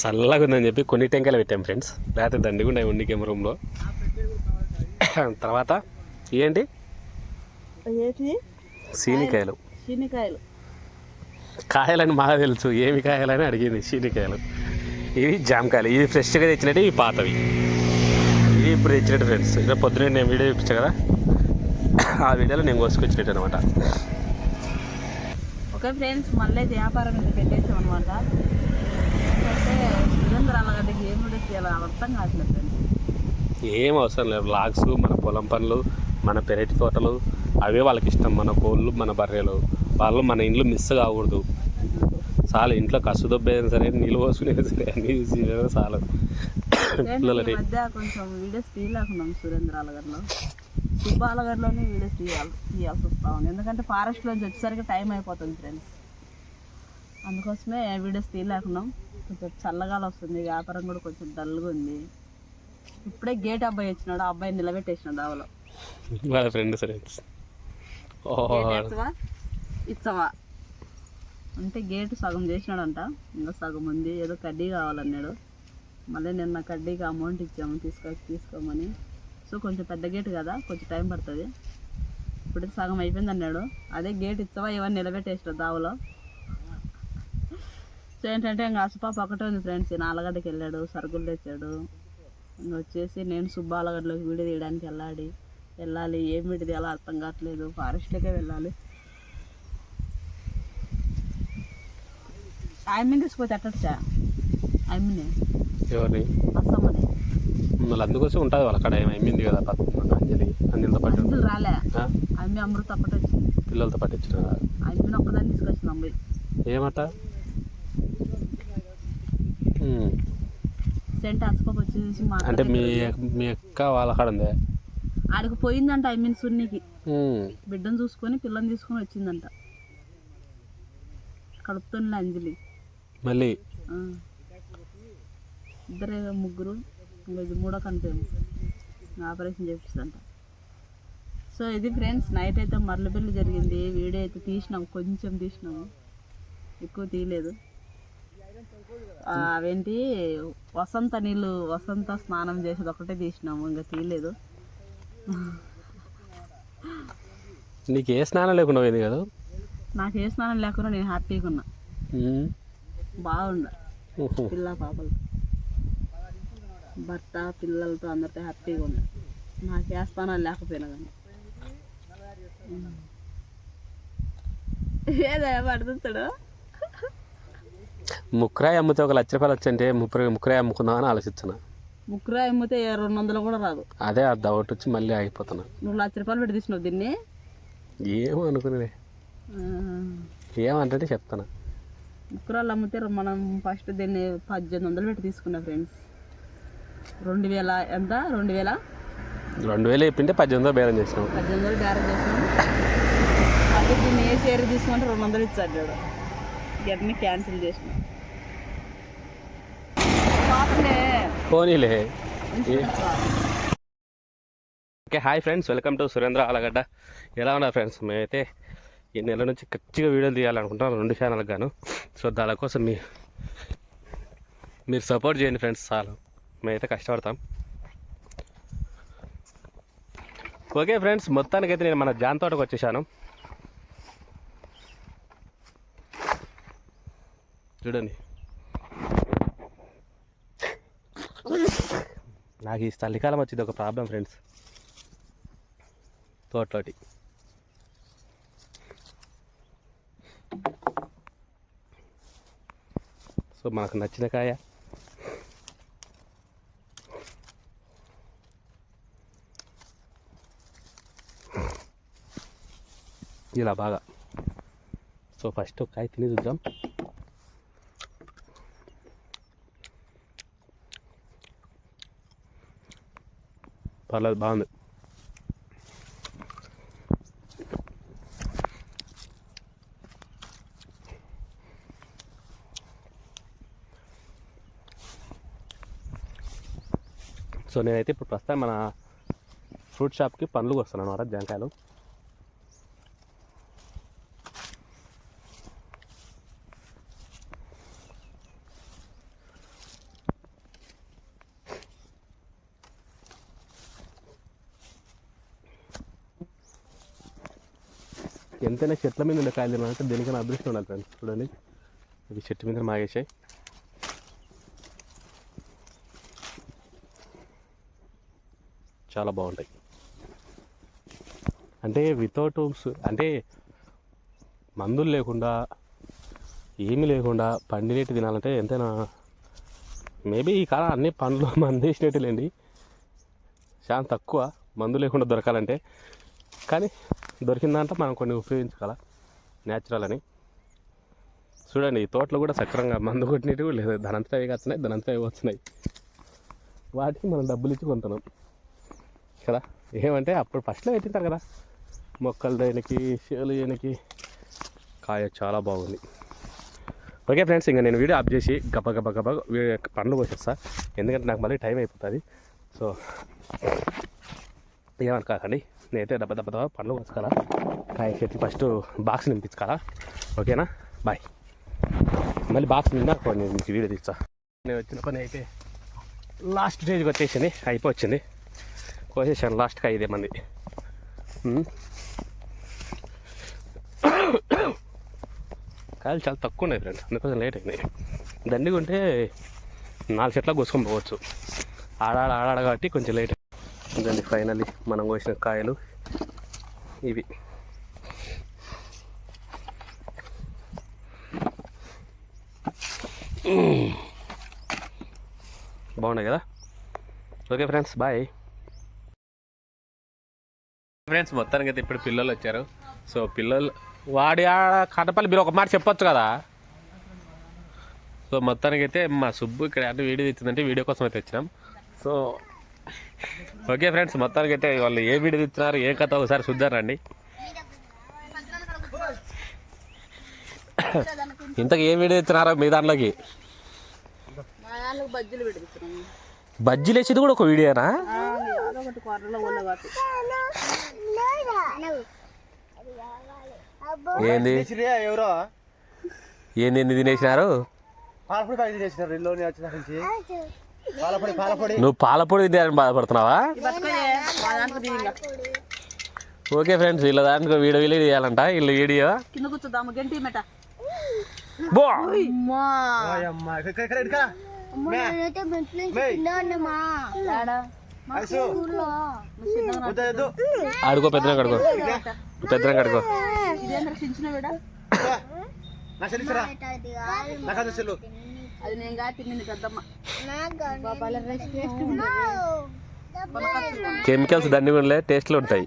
చల్లగా ఉందని చెప్పి కొన్ని టెంకాయలు పెట్టాం ఫ్రెండ్స్. లేకపోతే దండిగా ఉన్నాయి ఉండికేం రూమ్లో. తర్వాత ఏంటి? సీనికాయలు శీనికాయలు. కాయలని మాకు తెలుసు. ఏమి కాయలని అడిగింది సీనికాయలు ఇవి జామకాయలు. ఇవి ఫ్రెష్గా తెచ్చినట్టు ఇవి పాతవి. ఇవి ఇప్పుడు తెచ్చినట్టు ఫ్రెండ్స్. ఇక్కడ పొద్దున నేను వీడియో చూపించా కదా? ఆ వీడియోలో నేను కోసుకొచ్చినట్టు అనమాట ఓకే ఫ్రెండ్స్ మళ్ళీ వ్యాపారం పెట్టేసాం అనమాట ఏం అవసరం లేదు. లాగ్స్ మన పొలం పనులు మన పెరటి తోటలు అవే వాళ్ళకి ఇష్టం. మన కోళ్ళు మన బర్రెలు. వాళ్ళు మన ఇండ్లు మిస్ కాకూడదు. చాలు ఇంట్లో కసు దొబ్బేది సరే నీళ్ళు పోసుకునేది సరే అన్ని చాలు. పిల్లలని కొంచెం వీడియోస్ తీయలేకున్నాం సురేంద్ర అలగడ్లో సుబ్బ అలగడ్లోనే వీడియోస్ తీయాలి తీయాల్సి వస్తా ఉంది. ఎందుకంటే ఫారెస్ట్లోంచి వచ్చేసరికి టైం అయిపోతుంది ఫ్రెండ్స్ అందుకోసమే వీడియోస్ తీయలేకున్నాం. కొంచెం చల్లగాలి వస్తుంది. వ్యాపారం కూడా కొంచెం డల్గా ఉంది. ఇప్పుడే గేట్ అబ్బాయి వచ్చినాడు. ఆ అబ్బాయి నిలబెట్టేసినాడు దావలో వాళ్ళ ఫ్రెండ్ ఫ్రెండ్స్ ఓ ఇచ్చవా ఇచ్చవా? అంటే గేటు సగం చేసినాడంట. ఇంకా సగం ఉంది. ఏదో కడ్డీ కావాలన్నాడు. మళ్ళీ నిన్న కడ్డీకి అమౌంట్ ఇచ్చాము. తీసుకో తీసుకోమని. సో కొంచెం పెద్ద గేట్ కదా. కొంచెం టైం పడుతుంది. ఇప్పుడు సగం అయిపోయింది అన్నాడు అదే గేట్ ఇచ్చవా? ఇవన్నీ నిలబెట్టేసాడు దావలో సో ఏంటంటే ఇంకా అసుపాప ఒకటే ఉంది ఫ్రెండ్స్ ఈయన ఆలగడ్డకి వెళ్ళాడు సరుకులు తెచ్చాడు. ఇంకా వచ్చేసి నేను సుబ్బాలగడ్డలోకి వీడియో తీయడానికి వెళ్ళాలి. వెళ్ళాలి. ఏం వీడియో తీయాలో అర్థం కావట్లేదు. ఫారెస్ట్లోకే వెళ్ళాలి. ఆయమ్మని తీసుకుపోతే ఎట్టచ్చా ఆయమ్మని? ఎవరిని? అస్సమ్మని మళ్ళీ అందుకోసం ఉంటుంది వాళ్ళ అక్కడ ఏమైంది కదా అంజలి. అన్నిలతో పాటు. రాలే? అమ్మి అమృత ఒక్కటే వచ్చింది. పిల్లలతో పాటు ఇచ్చిన అమ్మిని ఒక్కదాన్ని తీసుకొచ్చింది అమ్మాయి. ఏమట ఉమ్. సెంట్ అసపాప వచ్చేసి మా అంటే మీ మీ అక్క వాళ్ళ కాడ ఉందే? ఆడికి పోయిందంట అమ్మిని సున్నికి. ఉమ్. బిడ్డను చూసుకొని పిల్లని తీసుకొని వచ్చిందంట. కడుపుతున్న అంజలి. మళ్ళీ. ఇద్దరే ముగ్గురు ఇంకా ఇది మూడో కనిపేము. ఆపరేషన్ చేపిస్తుందంట సో ఇది ఫ్రెండ్స్ నైట్ అయితే మరలబెల్లి జరిగింది. వీడియో అయితే తీసినాం కొంచెం తీసినాము ఎక్కువ తీయలేదు. అవేంటి? వసంత నీళ్ళు వసంత స్నానం చేసేది ఒకటే తీసినాము ఇంకా తీయలేదు. నీకు ఏ స్నానం లేకుండా పోయింది కదా? నాకు ఏ స్నానం లేకుండా నేను హ్యాపీగా ఉన్నా. బాగున్నా. పిల్ల పాపలు. భర్త పిల్లలతో అందరితో హ్యాపీగా ఉన్నా. నాకు ఏ స్థానాలు లేకపోయినా కానీ. ఏదో పడుతుంటాడు ముక్కరాయి అమ్మితే ఒక లక్ష రూపాయలు వచ్చంటే ముప్పై ముక్కరాయి అమ్ముకుందామని ఆలోచిస్తున్నా. ముగ్గురు అమ్మితే రెండు వందలు కూడా రాదు. అదే ఆ డౌట్ వచ్చి మళ్ళీ ఆగిపోతున్నా. నువ్వు లక్ష రూపాయలు పెట్టి తీసినావు దీన్ని? ఏమో అనుకునే ఏమంటే చెప్తాను ముక్కురాలు అమ్మితే మనం ఫస్ట్ దీన్ని పద్దెనిమిది వందలు పెట్టి తీసుకున్నా ఫ్రెండ్స్. రెండు వేల ఎంత? రెండు వేల? రెండు వేలు చెప్పింటే పద్దెనిమిది వందలు బేరం చేసినాం. పద్దెనిమిది వందలు బేరం చేసినాం. మళ్ళీ దీన్ని ఏ షేర్ తీసుకుంటే రెండు వందలు ఇచ్చాడు. ఇవన్నీ క్యాన్సిల్ చేసిన. పోనీలే. Okay hi friends. Welcome to Surendra Allagadda. ఎలా ఉన్నారు ఫ్రెండ్స్? మేమైతే ఈ నెల నుంచి ఖచ్చితంగా వీడియోలు తీయాలనుకుంటున్నాం రెండు ఛానల్కి గాను. సో దానికోసం మీ మీరు సపోర్ట్ చేయండి ఫ్రెండ్స్ చాలు. మేమైతే కష్టపడతాం. Okay friends. మొత్తానికైతే నేను మన జాన్ తోటకు వచ్చేసాను. చూడండి. నాకు ఈ చలికాలం వచ్చింది ఒక ప్రాబ్లం ఫ్రెండ్స్. తోటలోటి. సో మనకు నచ్చిన కాయ. ఇలా బాగా. సో ఫస్ట్ ఒక కాయ తిని చూద్దాం. పర్లేదు బాగుంది. సో నేనైతే ఇప్పుడు ప్రస్తుతం మన ఫ్రూట్ షాప్కి పండ్లు వస్తున్నాను అనమాట జాంకాయలు. ఎంతైనా చెట్ల మీద ఉండే కాయలు తినాలంటే దేనికైనా అదృష్టం ఉండాలి ఫ్రెండ్స్. చూడండి. ఇవి చెట్టు మీద మాగేసాయి చాలా బాగుంటాయి. అంటే వితౌట్ అంటే మందులు లేకుండా ఏమీ లేకుండా పండినట్టు తినాలంటే ఎంతైనా మేబీ ఈ కాలం అన్ని పండ్లు మందు వేసినట్టులేండి. చాలా తక్కువ మందు లేకుండా దొరకాలంటే. కానీ దొరికిందంటే మనం కొన్ని ఉపయోగించగల న్యాచురల్ అని. చూడండి ఈ తోటలో కూడా సక్రంగా మందు కొట్టినట్టు లేదు. దానంతటా అవి వస్తున్నాయి దానంతటా అవి వస్తున్నాయి వాటికి మనం డబ్బులు ఇచ్చి కొంటున్నాం. కదా? ఏమంటే అప్పుడు ఫస్ట్లో పెట్టింటారు కదా. మొక్కలు దేనికి చేలు దేనికి. కాయ చాలా బాగుంది. ఓకే ఫ్రెండ్స్ ఇంకా నేను వీడియో ఆఫ్ చేసి గబ గబ గబ వీ- పండ్లు కోసేస్తా. ఎందుకంటే నాకు మళ్ళీ టైం అయిపోతుంది. సో ఏమనుకోకండి. నేనైతే దెబ్బ దెబ్బ దెబ్బ పండ్లు కోసుకోవాలా కాయకి ఫస్ట్ బాక్స్ నింపించుకోవాలా? ఓకేనా? బాయ్ మళ్ళీ బాక్స్ నిండా కొన్ని మీకు వీడియో తీస్తా. నేను వచ్చిన పని అయితే లాస్ట్ స్టేజ్కి వచ్చేసింది. అయిపోవచ్చింది. కోసేసాను లాస్ట్కి ఐదే మంది. కాయలు చాలా తక్కువ ఉన్నాయి ఫ్రెండ్స్ అందుకోసం లేట్ అయినాయి. దండిగా ఉంటే నాలుగు చెట్ల కోసుకొని పోవచ్చు. ఆడాడ ఆడాడ కాబట్టి కొంచెం లేట్ ఇదండి ఫైనలీ మనం కోసిన కాయలు. ఇవి. బాగున్నాయి కదా? Okay friends bye. ఫ్రెండ్స్ మొత్తానికి అయితే ఇప్పుడు పిల్లలు వచ్చారు. సో పిల్లలు వాడి ఆడ కటపల్లి మీరు ఒక మాట చెప్పొచ్చు కదా? సో మొత్తానికి అయితే మా సుబ్బు ఇక్కడ అంటే వీడియో తెచ్చిందంటే వీడియో కోసం అయితే వచ్చినాం. సో ఓకే ఫ్రెండ్స్ మొత్తానికి అయితే వాళ్ళు ఏ వీడియో తెచ్చినారు ఏ కథ ఒకసారి చూద్దారండి. ఇంతకు ఏ వీడియో తెచ్చినారో మీ దాంట్లోకి? బజ్జీలు వేసేది కూడా ఒక వీడియోనా? ఏంది? ఎవరో ఏంది ఏంది తినేసినారు? పాలపొడి ప్యాకెట్ తినేసినారు ఇల్లు వచ్చిన నుంచి. నువ్వు పాలపొడి తినాలని బాధపడుతున్నావా? ఓకే ఫ్రెండ్స్ వీళ్ళ దాంట్లో వీడియో వీడియో తీయాలంట. వీళ్ళ వీడియో. ఆడుకో పెద్దన కడుకో పెద్దన కడుకో నాకు అది నేను గా తిన్నింది పెద్దమ్మ. కెమికల్స్ ఉండలే టేస్ట్లు ఉంటాయి.